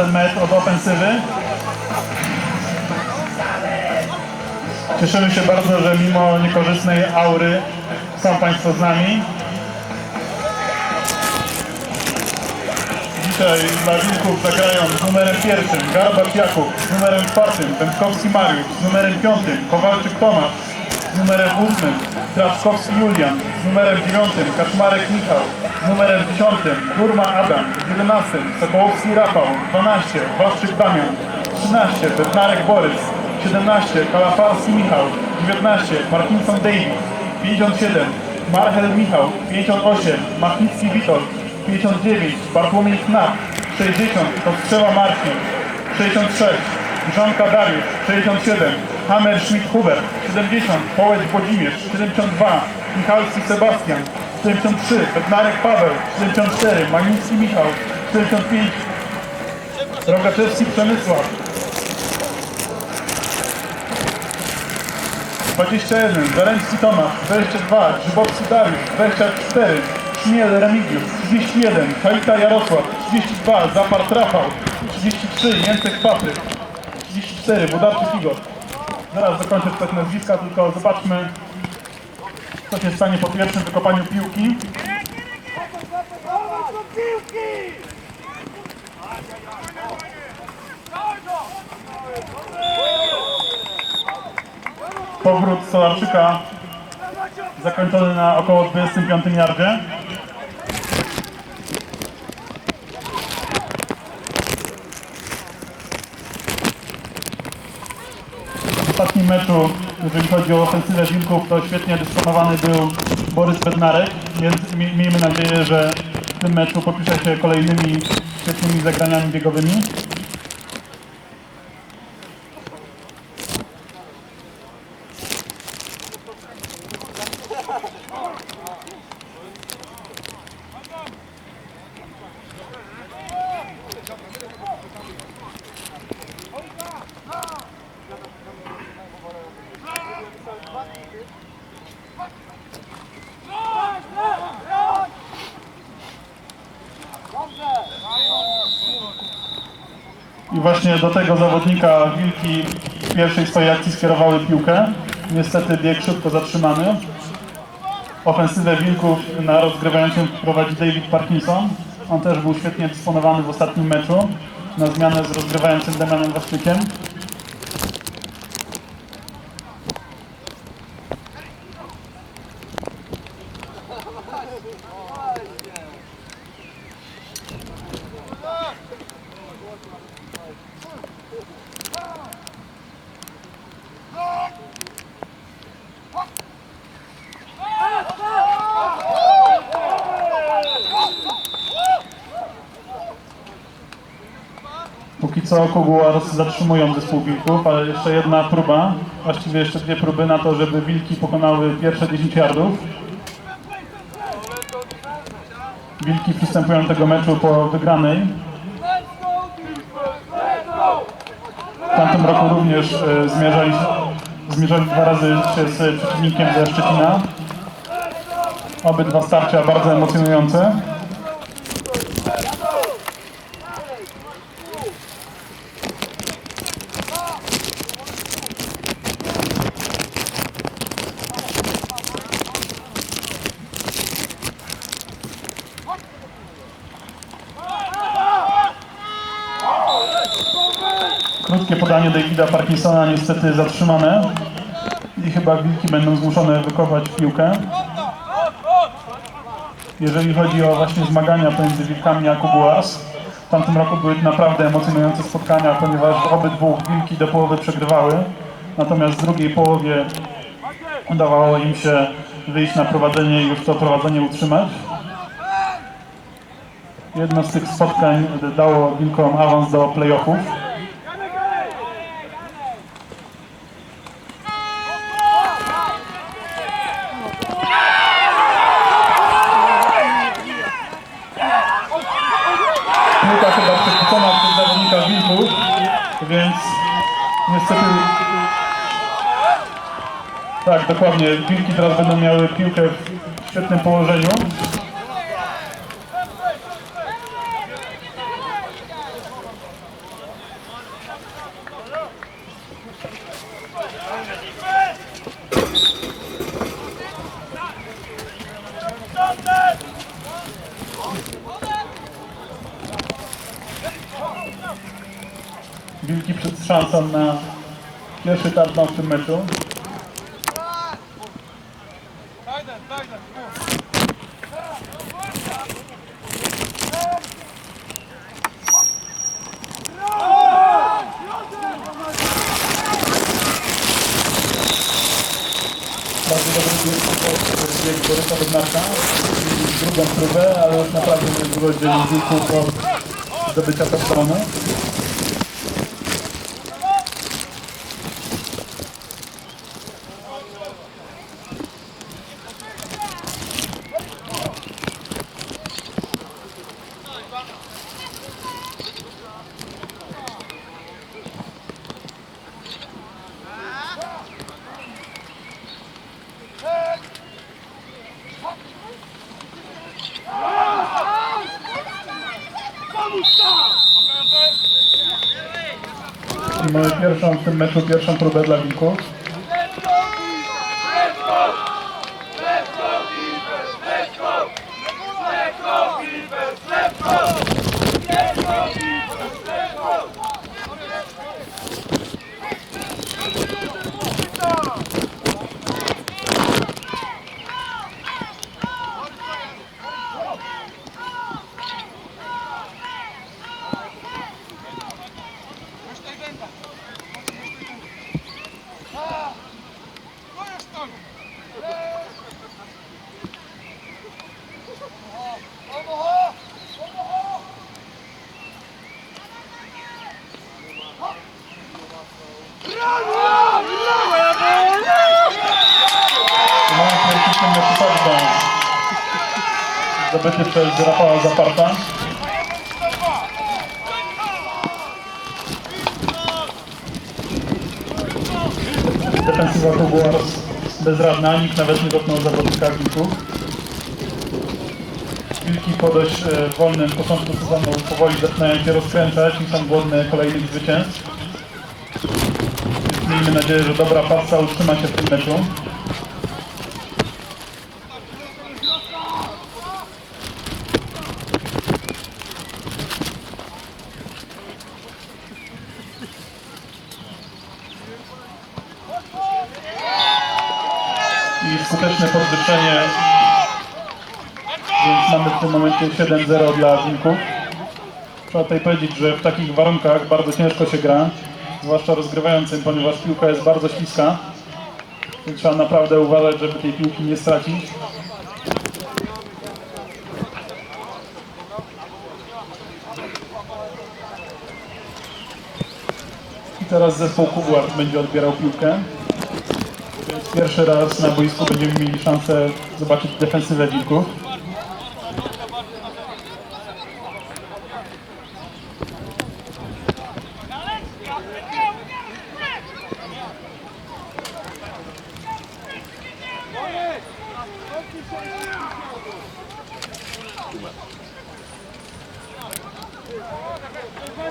ten mecz od ofensywy. Cieszymy się bardzo, że mimo niekorzystnej aury są Państwo z nami. Dzisiaj dla Wilków zagrają z numerem pierwszym Garbacz Jakub, z numerem czwartym Będkowski Mariusz, z numerem piątym Kowalczyk Tomasz, z numerem ósmym Traczkowski Julian, z numerem dziewiątym Kaczmarek Michał, z numerem dziesiątym Gurma Adam, z jedenastym Sokołowski Rafał, 12 Waszczyk Damian, 13 Bednarek Borys, 17 Kalafarski Michał, 19 Martinson David, 57 Marchel Michał, 58 Machnicki Witold, 59 Bartłomiej Knap, 60 Kostrzała Marcin, 66 Żonka Dariusz, 67 Hammer Schmidt Hubert, 70 Połeć Włodzimierz, 72 Michalski Sebastian, 73 Bednarek Paweł, 74 Magnicki Michał, 75 Rogaczewski Przemysław, 21, Zaręcki Tomasz, 22, Grzybowski Dariusz, 24, Szmiel Remigiusz, 31, Kalita Jarosław, 32, Zapar Rafał, 33, Jęcek Patryk, 34, Budarczyk Igor. Zaraz dokończę czytać nazwiska, tylko zobaczmy, co się stanie po pierwszym wykopaniu piłki. Powrót Solarczyka zakończony na około 25 yardzie. W ostatnim meczu, jeżeli chodzi o ofensywę Wilków, to świetnie dysponowany był Borys Bednarek, więc mi- miejmy nadzieję, że w tym meczu popisze się kolejnymi świetnymi zagraniami biegowymi. Właśnie do tego zawodnika Wilki w pierwszej swojej akcji skierowały piłkę. Niestety bieg szybko zatrzymany. Ofensywę Wilków na rozgrywającym prowadzi David Parkinson. On też był świetnie dysponowany w ostatnim meczu na zmianę z rozgrywającym Damianem Waszczykiem. Co Koguars zatrzymują zespół Wilków, ale jeszcze jedna próba, właściwie jeszcze dwie próby na to, żeby Wilki pokonały pierwsze 10 yardów. Wilki przystępują do tego meczu po wygranej. W tamtym roku również e, zmierzali, zmierzali dwa razy się z przeciwnikiem ze Szczecina. Obydwa starcia bardzo emocjonujące. Podanie Davida Parkinsona niestety zatrzymane i chyba wilki będą zmuszone wykopać piłkę. Jeżeli chodzi o właśnie zmagania pomiędzy wilkami a Kubuas, w tamtym roku były naprawdę emocjonujące spotkania, ponieważ obydwu wilki do połowy przegrywały, natomiast w drugiej połowie udawało im się wyjść na prowadzenie i już to prowadzenie utrzymać. Jedno z tych spotkań dało wilkom awans do playoffów. Piłka chyba przechwycona przez zawodnika Wilków, więc niestety... Tak, dokładnie. Wilki teraz będą miały piłkę w świetnym położeniu. Wilki szansą na pierwszy touchdown w tym meczu. Bardzo dobry bieg Borysa Bednarka. Drugą próbę, ale już naprawdę nie było dzieli wilków od zdobycia touchdownu. I mamy pierwszą w tym meczu, pierwszą próbę dla wilków. I mamy pierwszy w tym meczu touchdown. Przez Rafała Zaparta. Defensywa to była bezradna, nikt nawet nie dotknął zawodnika wilków. Wilki po dość e, wolnym początku sezonu powoli zaczynają się rozkręcać i są głodne kolejnych zwycięstw. Miejmy nadzieję, że dobra pasa utrzyma się w tym meczu. I skuteczne podwyższenie. Więc mamy w tym momencie 7-0 dla Wilków. Trzeba tutaj powiedzieć, że w takich warunkach bardzo ciężko się gra, zwłaszcza rozgrywającym, ponieważ piłka jest bardzo śliska. Więc trzeba naprawdę uważać, żeby tej piłki nie stracić. I teraz zespół Kubuart będzie odbierał piłkę. Pierwszy raz na boisku będziemy mieli szansę zobaczyć defensywę Wilków.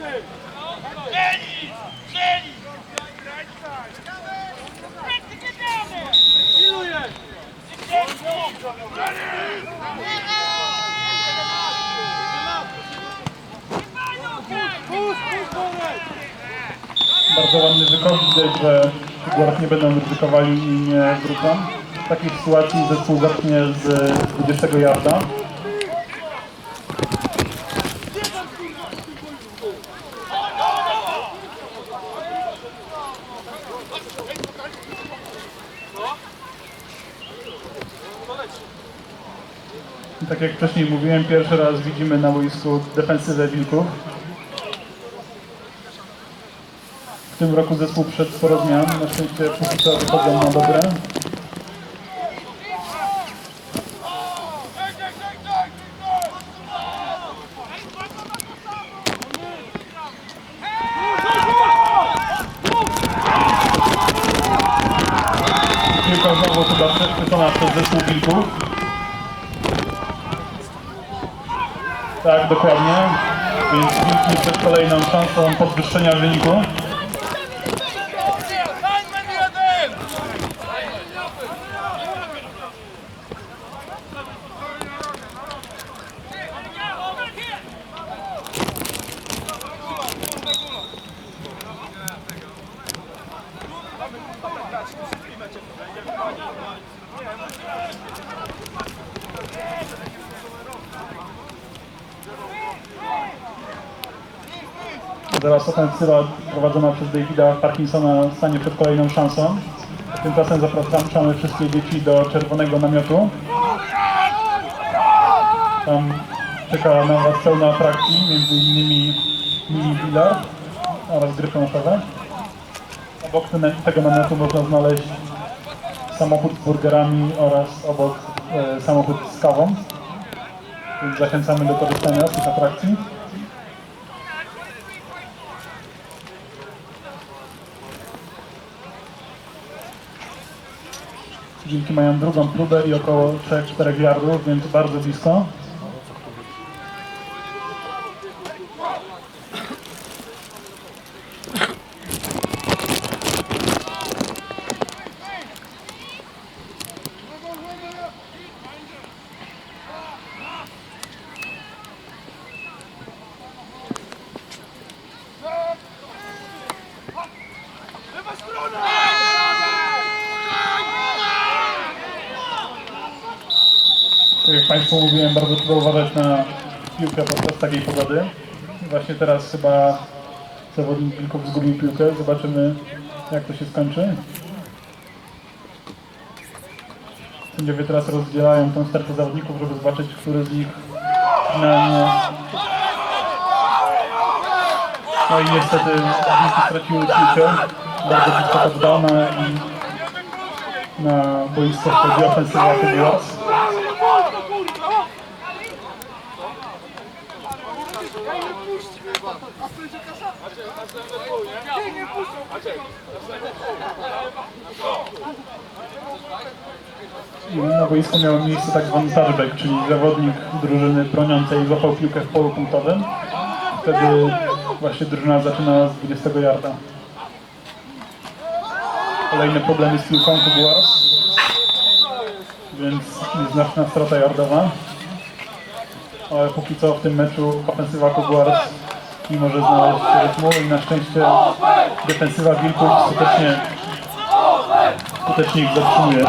Strzeli! Bardzo ładny wykon, widać, że Kubuart nie będą ryzykowali i nie wrócą. W takiej sytuacji zespół zacznie z 20 yarda. I tak jak wcześniej mówiłem, pierwszy raz widzimy na boisku defensywę Wilków. W tym roku zespół przed sporo zmian. Na szczęście póki co wychodzą na dobre. Piłka znowu chyba przechwycona przez zespół Wilków. Tak, dokładnie. Więc Wilki przed kolejną szansą podwyższenia wyniku. Teraz ofensywa prowadzona przez Davida Parkinsona stanie przed kolejną szansą. Tymczasem zapraszamy wszystkie dzieci do czerwonego namiotu. Tam czeka na Was pełna atrakcji, między innymi mini bilard oraz gry planszowe. Obok te- tego namiotu można znaleźć samochód z burgerami oraz obok e, samochód z kawą. Więc zachęcamy do korzystania z tych atrakcji. Wilki mają drugą próbę i około 3-4 yardów, więc bardzo blisko. Jak Państwu mówiłem, bardzo trzeba uważać na piłkę podczas takiej pogody. Właśnie teraz chyba zawodnik Wilków zgubił piłkę. Zobaczymy jak to się skończy. Sędziowie teraz rozdzielają tę stertę zawodników, żeby zobaczyć, który z nich finalnie... No i niestety Wilki straciły piłkę. Bardzo blisko touchdowna i na boisko wchodzi ofensywa Jaguars. I na boisku miał miejsce tak zwany touchback, czyli zawodnik drużyny broniącej złapał piłkę w polu punktowym. Wtedy właśnie drużyna zaczyna z 20 yarda. Kolejne problemy z piłką Jaguars, więc nieznaczna strata yardowa. Ale póki co w tym meczu ofensywa Jaguars nie może znaleźć rytmu i na szczęście defensywa Wilków skutecznie, skutecznie ich zatrzymuje.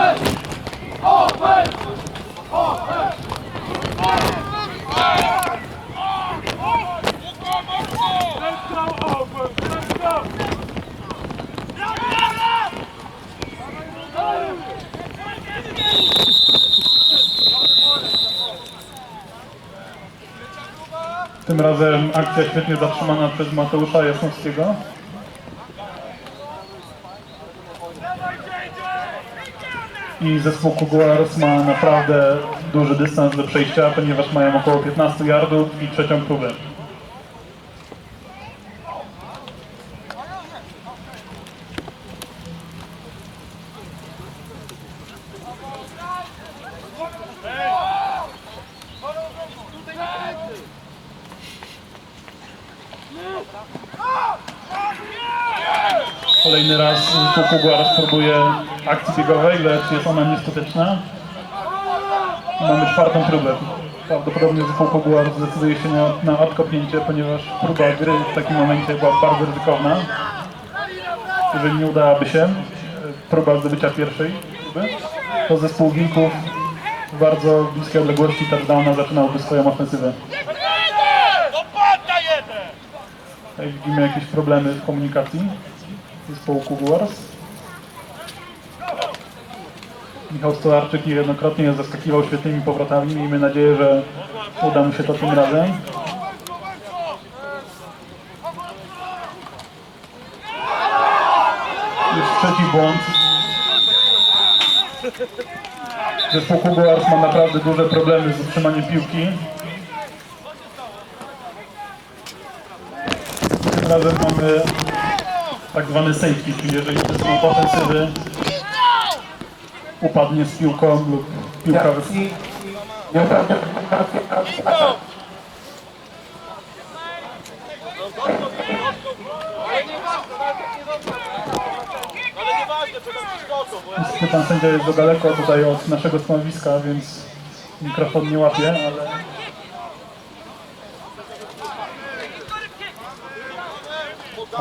Tym razem akcja świetnie zatrzymana przez Mateusza Jasnowskiego. I zespół Jaguars ma naprawdę duży dystans do przejścia, ponieważ mają około 15 yardów i trzecią próbę. Kolejny raz Jaguars próbuje akcji biegowej, lecz jest ona nieskuteczna. Mamy czwartą próbę. Prawdopodobnie zespół Jaguars zdecyduje się na, na odkopnięcie, ponieważ próba gry w takim momencie była bardzo ryzykowna. Jeżeli nie udałaby się, próba zdobycia pierwszej próby, to zespół Wilków w bardzo bliskiej odległości touchdowna zaczynałby swoją ofensywę. Tutaj widzimy jakieś problemy w komunikacji zespołu Jaguars. Michał Stolarczyk niejednokrotnie zaskakiwał świetnymi powrotami. Miejmy nadzieję, że uda mu się to tym razem. Już trzeci błąd. Zespół Jaguars ma naprawdę duże problemy z utrzymaniem piłki. Tym razem mamy tak zwany safety, czyli jeżeli zespół ofensywy upadnie z piłką lub piłka wy... Ale nieważne, czy tam przyskoczą, bo Niestety pan sędzia jest za daleko tutaj od naszego stanowiska, więc mikrofon nie łapie, ale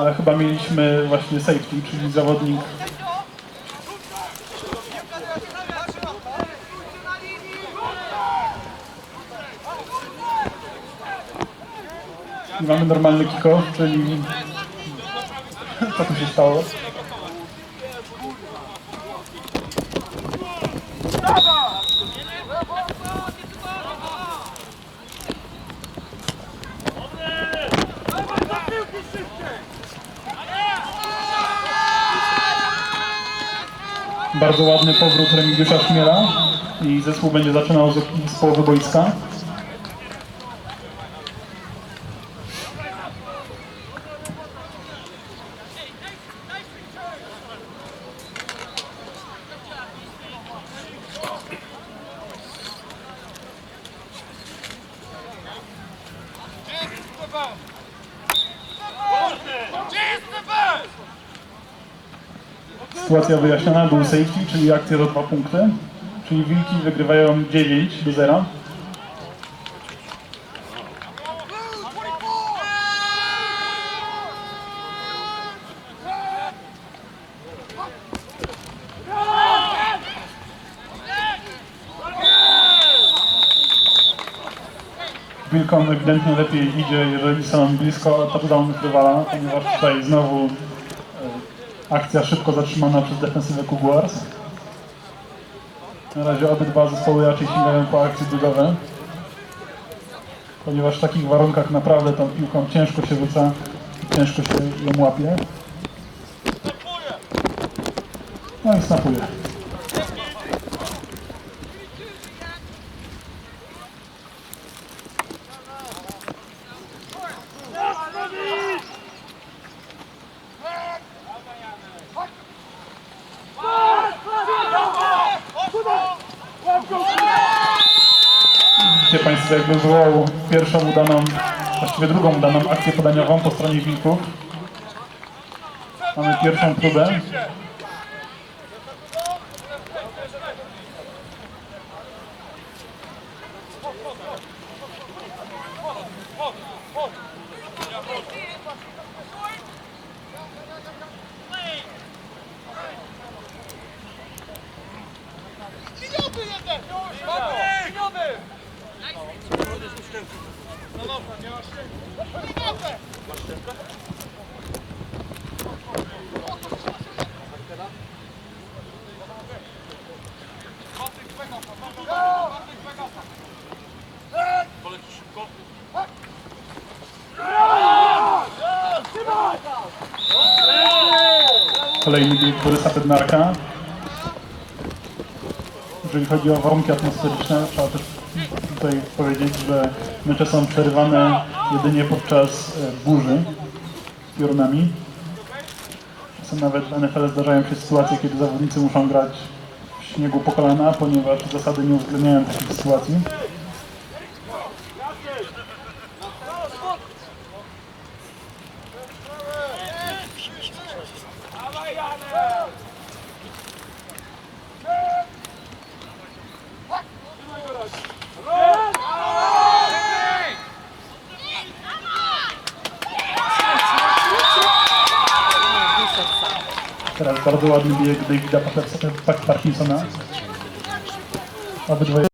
ale chyba mieliśmy właśnie safety, czyli zawodnik mamy normalny kick-off, czyli co tu się stało? Bardzo ładny powrót Remigiusza Szmiela i zespół będzie zaczynał z, z połowy boiska. Sytuacja wyjaśniona, był safety, czyli akcja za dwa punkty. Czyli Wilki wygrywają 9 do 0. Wilkom ewidentnie lepiej idzie, jeżeli są blisko touchdownych rywala, ponieważ tutaj znowu akcja szybko zatrzymana przez defensywę Jaguars. Na razie obydwa zespoły raczej sięgają po akcje biegowe, ponieważ w takich warunkach naprawdę tą piłką ciężko się rzuca i ciężko się ją łapie. No i snapuje. Widzicie Państwo, jakby wywołał pierwszą udaną, właściwie drugą udaną akcję podaniową po stronie Wilków. Mamy pierwszą próbę. No dobra, nie masz Miniowy! Kolejny bieg Borysa Bednarka. Jeżeli chodzi o warunki atmosferyczne, trzeba też tutaj powiedzieć, że mecze są przerywane jedynie podczas e, burzy piorunami. Czasem nawet w NFL zdarzają się sytuacje, kiedy zawodnicy muszą grać w śniegu po kolana, ponieważ zasady nie uwzględniają takich sytuacji. Teraz bardzo ładny bieg Davida Pattersona- Parkinsona. Obydwoje